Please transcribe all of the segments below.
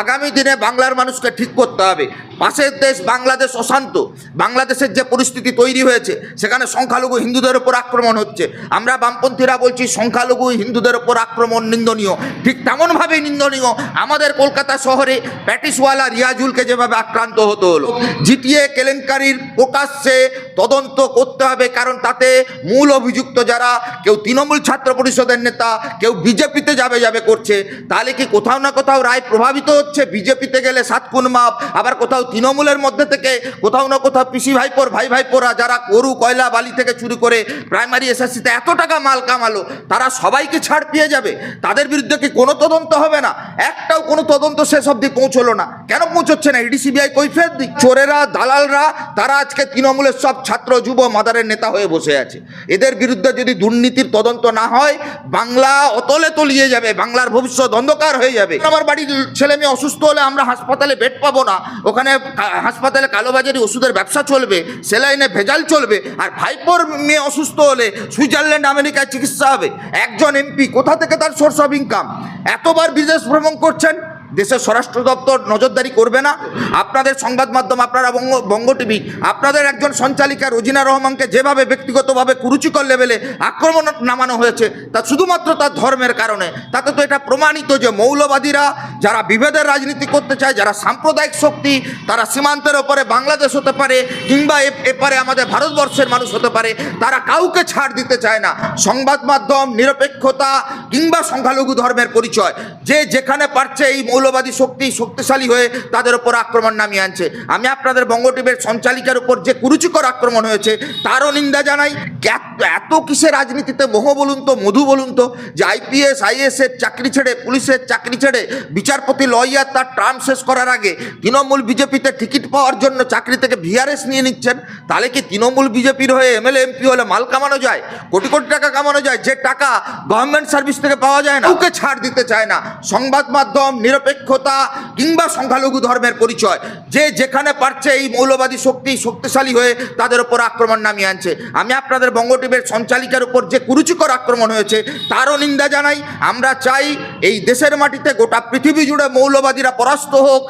আগামী দিনে বাংলার মানুষকে ঠিক করতে হবে। পাশের দেশ বাংলাদেশ অশান্ত। বাংলাদেশের যে পরিস্থিতি তৈরি হয়েছে, সেখানে সংখ্যালঘু হিন্দুদের ওপর আক্রমণ হচ্ছে। আমরা বামপন্থীরা বলছি, সংখ্যালঘু হিন্দুদের ওপর আক্রমণ নিন্দনীয়। ঠিক তেমনভাবেই নিন্দনীয় আমাদের কলকাতা শহরে প্যাটিসওয়ালা রিয়াজুলকে যেভাবে আক্রান্ত হতে হলো। জিটিএ কেলেঙ্কারির প্রকাশ্যে তদন্ত করতে হবে, কারণ তাতে মূল অভিযুক্ত যারা, কেউ তৃণমূল ছাত্র পরিষদের নেতা, কেউ বিজেপিতে যাবে যাবে করছে। তাহলে কি কোথাও না কোথাও রায় প্রভাবিত হচ্ছে? বিজেপিতে গেলে সাত খুন মাপ, আবার কোথাও তৃণমূলের মধ্যে থেকে কোথাও না কোথাও পিসি ভাইপোর, ভাই ভাইপোরা যারা গরু, কয়লা, বালি থেকে শুরু করে প্রাইমারি এসএসসিতে এত টাকা মাল কামালো, তারা সবাইকে ছাড় পেয়ে যাবে। তাদের বিরুদ্ধে কি কোনো তদন্ত হবে না? একটাও কোনো তদন্ত শেষ অবধি পৌঁছলো না। কেন পৌঁছচ্ছে না? ইডি সিবিআই কৈফের চোরেরা, দালালরা, তারা আজকে তৃণমূলের সব ছাত্র, যুব মাদারের নেতা হয়ে বসে আছে। এদের বিরুদ্ধে যদি দুর্নীতির তদন্ত না হয়, বাংলা অতলে তলিয়ে যাবে, বাংলার ভবিষ্যৎ অন্ধকার হয়ে যাবে। আমার বাড়ির ছেলে মেয়ে অসুস্থ হলে আমরা হাসপাতালে বেড পাবো না। ওখানে হাসপাতালে কালোবাজারি ওষুধের ব্যবসা চলবে, সেলাইনে ভেজাল চলবে, আর ভাইপোর মেয়ে অসুস্থ হলে সুইজারল্যান্ড, আমেরিকায় চিকিৎসা হবে। একজন এমপি, কোথা থেকে তার সোর্স অফ ইনকাম এতবার বিদেশ ভ্রমণ করছেন, দেশের স্বরাষ্ট্র দপ্তর নজরদারি করবে না। আপনাদের সংবাদ মাধ্যম, আপনারা বঙ্গ বঙ্গ টিভি, আপনাদের একজন সঞ্চালিকা রোজিনা রহমানকে যেভাবে ব্যক্তিগতভাবে কুরুচিকর লেভেলে আক্রমণ নামানো হয়েছে, তা শুধুমাত্র তার ধর্মের কারণে। তাতে তো এটা প্রমাণিত যে মৌলবাদীরা যারা বিভেদের রাজনীতি করতে চায়, যারা সাম্প্রদায়িক শক্তি, তারা সীমান্তের ওপরে বাংলাদেশ হতে পারে কিংবা এপারে আমাদের ভারতবর্ষের মানুষ হতে পারে, তারা কাউকে ছাড় দিতে চায় না। সংবাদ মাধ্যম, নিরপেক্ষতা কিংবা সংখ্যালঘু ধর্মের পরিচয়। যে যেখানে পারছে এই মৌলবাদী শক্তি শক্তিশালী হয়ে তাদের ওপর আক্রমণ নামিয়ে আনছে। আমি আপনাদের বঙ্গ টিভির সঞ্চালিকার উপর যে কুরুচিকর আক্রমণ হয়েছে, তারও নিন্দা জানাই। এত- কিসে রাজনীতিতে মোহ বলুন তো, মধু বলুন তো, যে আইপিএস আইএস এর চাকরি ছেড়ে, পুলিশের চাকরি ছেড়ে বিচারপতি লয়ার তার টার্ম শেষ করার আগে তৃণমূল বিজেপিতে টিকিট পাওয়ার জন্য চাকরি থেকে ভিআরএস নিয়ে নিচ্ছেন, তাহলে কি তৃণমূল বিজেপির হয়ে এমএলএ, এমপি হলে মাল কামানো যায়? কোটি কোটি টাকা কামানো যায়, যে টাকা গভর্নমেন্ট সার্ভিস থেকে পাওয়া যায় না, ওকে ছাড় দিতে চায় না। সংবাদ মাধ্যম, নিরপেক্ষতা কিংবা সংখ্যালঘু ধর্মের পরিচয়, যে যেখানে পারছে এই মৌলবাদী শক্তি শক্তিশালী হয়ে তাদের উপর আক্রমণ নামিয়ে আনছে। আমি আপনাদের বঙ্গ টিভির সঞ্চালিকার উপর যে কুরুচিকর আক্রমণ হয়েছে, তারও নিন্দা জানাই। আমরা চাই এই দেশের মাটিতে গোটা পৃথিবী জুড়ে মৌলবাদীরা পরাস্ত হোক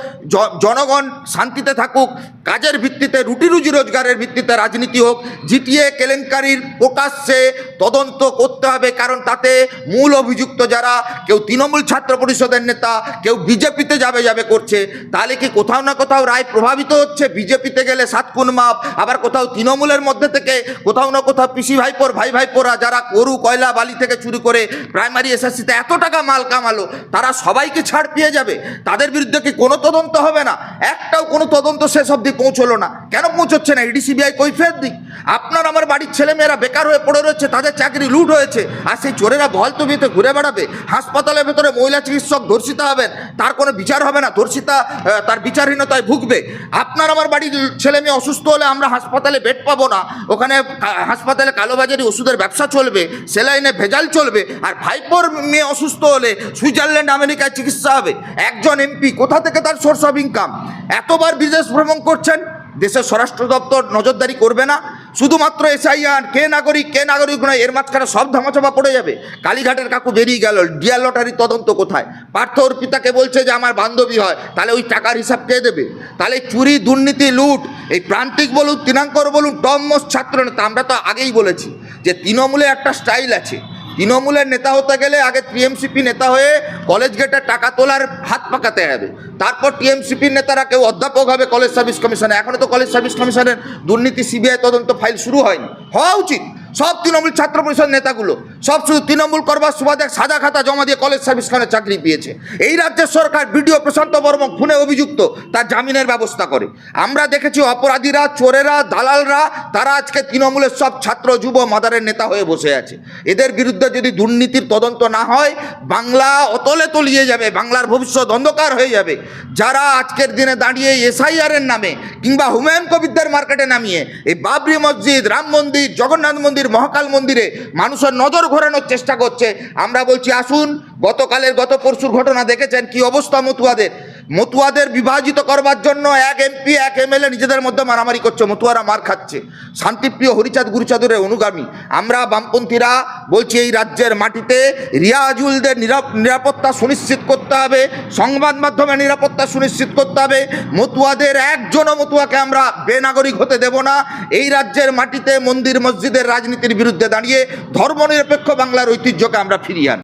জনগণ শান্তিতে থাকুক, কাজের ভিত্তিতে রুটি রুজি রোজগারের ভিত্তিতে রাজনীতি হোক, জিটিএ কেলেঙ্কারির প্রকাশ্যে তদন্ত করতে হবে, কারণ তাতে মূল অভিযুক্ত যারা, কেউ তৃণমূল ছাত্র পরিষদের নেতা, কেউ বিজেপিতে যাবে যাবে করছে, তাহলে কি কোথাও না কোথাও রায় প্রভাবিত হচ্ছে? বিজেপিতে গেলে সাত খুন মাপ, আবার কোথাও তৃণমূলের মধ্যে থেকে কোথাও না কোথাও পিসি ভাইপোর, ভাই ভাইপোরা যারা গরু, কয়লা, বালি থেকে শুরু করে প্রাইমারি এসএসসিতে এত টাকা মাল কামালো, তারা সবাইকে ছাড় যাবে, তাদের বিরুদ্ধে কি কোনো তদন্ত হবে না? একটাও কোনো তদন্ত শেষ অবধি পৌঁছলো না। কেন পৌঁছচ্ছে না? ইডি সিবিআই কৈফের দিক। আপনার আমার বাড়ির ছেলেমেয়েরা বেকার হয়ে পড়ে রয়েছে, তাদের চাকরি লুট হয়েছে, আর সেই চোরেরা বহল তবিতে ঘুরে বেড়াবে, হাসপাতালের ভেতরে মহিলা চিকিৎসক ধর্ষিতা হবেন, তার কোনো বিচার হবে না, ধর্ষিতা তার বিচারহীনতায় ভুগবে। আপনার আমার বাড়ির ছেলে মেয়ে অসুস্থ হলে আমরা হাসপাতালে বেড পাবো না, ওখানে হাসপাতালে কালোবাজারি ওষুধের ব্যবসা চলবে, সেলাইনে ভেজাল চলবে, আর ভাইপোর মেয়ে অসুস্থ হলে সুইজারল্যান্ড, আমেরিকায় চিকিৎসা হবে। একজন এমপি কোথা থেকে তার সোর্স অফ ইনকাম এতবার বিদেশ ভ্রমণ করছেন, দেশের স্বরাষ্ট্র দপ্তর নজরদারি করবে না। শুধুমাত্র এসআইআর কে নাগরিক কে নাগরিক নয়, এর মাঝখানে সব ধামাচাপা পড়ে যাবে। কালীঘাটের কাকু বেরিয়ে গেল, ডিয়ার লটারির তদন্ত কোথায়? পার্থ ওর পিতাকে বলছে যে আমার বান্ধবী হয়, তাহলে ওই টাকার হিসাব কে দেবে? তাহলে চুরি, দুর্নীতি, লুট, এই প্রান্তিক বলুন তৃণাঙ্কর বলুন টমমস ছাত্র নেতা, আমরা তো আগেই বলেছি যে তৃণমূলে একটা স্টাইল আছে। তৃণমূলের নেতা হতে গেলে আগে টিএমসিপি নেতা হয়ে কলেজ গেটে টাকা তোলার হাত পাকাতে হবে। তারপর টিএমসিপির নেতারা কেউ অধ্যাপক হবে কলেজ সার্ভিস কমিশনে এখনও তো কলেজ সার্ভিস কমিশনের দুর্নীতি সিবিআই তদন্ত ফাইল শুরু হয়নি। হওয়া উচিত। সব তৃণমূল ছাত্র পরিষদ নেতাগুলো। সব শুধু তৃণমূল করবার সুবাদে সাদা খাতা জমা দিয়ে কলেজ সার্ভিস খানে চাকরি পেয়েছে। এই রাজ্যের সরকার বিডিও প্রশান্ত বর্মন খুনে অভিযুক্ত, তার জামিনের ব্যবস্থা করে। আমরা দেখেছি অপরাধীরা, চোরেরা, দালালরা, তারা আজকে তৃণমূলের সব ছাত্র, যুব, মাদারের নেতা হয়ে বসে আছে। এদের বিরুদ্ধে যদি দুর্নীতির তদন্ত না হয়, বাংলা অতলে তলিয়ে যাবে, বাংলার ভবিষ্যৎ অন্ধকার হয়ে যাবে। যারা আজকের দিনে দাঁড়িয়ে এসআইআর এর নামে কিংবা হুমায়ুন কবিরদের মার্কেটে নামিয়ে, এই বাবরি মসজিদ, রাম মন্দির, জগন্নাথ মন্দির, মহাকাল মন্দিরে মানুষের নজর ঘোরানোর চেষ্টা করছে। আমরা বলছি আসুন গতকালের গত পরশুর ঘটনা দেখেছেন কি অবস্থা মতুয়াদের? মতুয়াদের বিভাজিত করবার জন্য এক এমপি, এক এমএলএ নিজেদের মধ্যে মারামারি করছে, মতুয়ারা মার খাচ্ছে। শান্তিপ্রিয় হরিচাঁদ গুরুচাঁদের অনুগামী। আমরা বামপন্থীরা বলছি, এই রাজ্যের মাটিতে রিয়াজুলদের নিরাপ- নিরাপত্তা সুনিশ্চিত করতে হবে, সংবাদ মাধ্যমে নিরাপত্তা সুনিশ্চিত করতে হবে। মতুয়াদের একজনও মতুয়াকে আমরা বেনাগরিক হতে দেব না। এই রাজ্যের মাটিতে মন্দির মসজিদের রাজনীতির বিরুদ্ধে দাঁড়িয়ে ধর্মনিরপেক্ষ বাংলার ঐতিহ্যকে আমরা ফিরিয়ে আনব।